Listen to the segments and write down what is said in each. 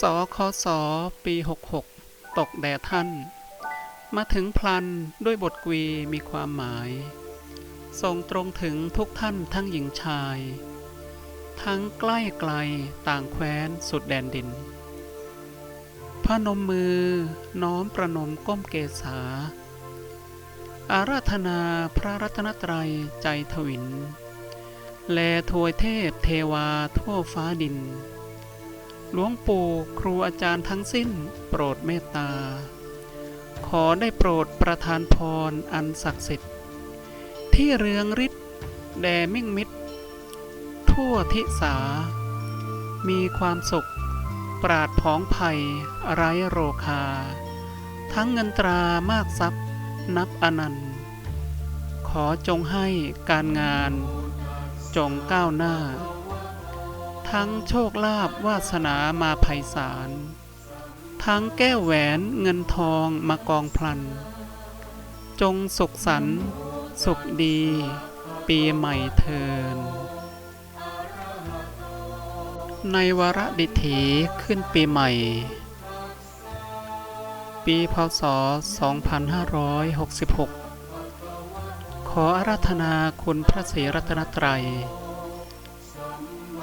สคส ปี 66 ตกแด่ท่าน มาถึงพลันด้วยบทกวีมีความหมายส่งตรงถึงทุกท่านทั้งหญิงชาย ทั้งใกล้ไกลต่างแคว้นสุดแดนดินพนมมือน้อมประนมก้มเกศา อาราธนาพระรัตนตรัยใจทวิน แลถวยเทพเทวาทั่วฟ้าดิน หลวงปู่ครูอาจารย์ทั้งสิ้นโปรดเมตตา ขอได้โปรดประทานพรอันศักดิ์สิทธิ์ ที่เรืองฤทธิ์แด่มิ่งมิตร ทั่วทิสา มีความสุข ปราดผองภัยไร้โรคา ทั้งเงินตรามากทรัพย์ นับอนันต์ ขอจงให้การงาน จงก้าวหน้า ทั้งโชคลาภวาสนามาไพศาล ทั้งแก้วแหวนเงินทองมากองพลัน จงสุขสันต์สุขดี ปีใหม่เทิน ในวาระดิถีขึ้นปีใหม่ ปีพศ 2566 ขออาราธนาคุณพระศรีรัตนตรัย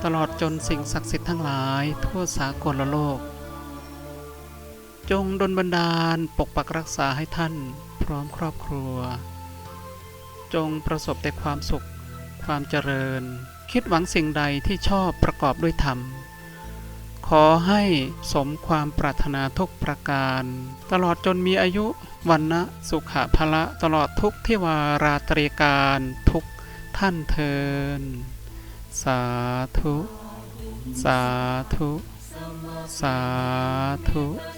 ตลอดจนสิ่งศักดิ์สิทธิ์ทั้งหลายทั่วสากลโลก จงดลบันดาลปกปักรักษาให้ท่านพร้อมครอบครัว จงประสบแต่ความสุขความเจริญ คิดหวังสิ่งใดที่ชอบประกอบด้วยธรรม ขอให้สมความปรารถนาทุกประการ ตลอดจนมีอายุวันนะสุขะพละตลอดทุกที่วาราตรีการทุกท่านเทิน สาธุ สาธุ สาธุ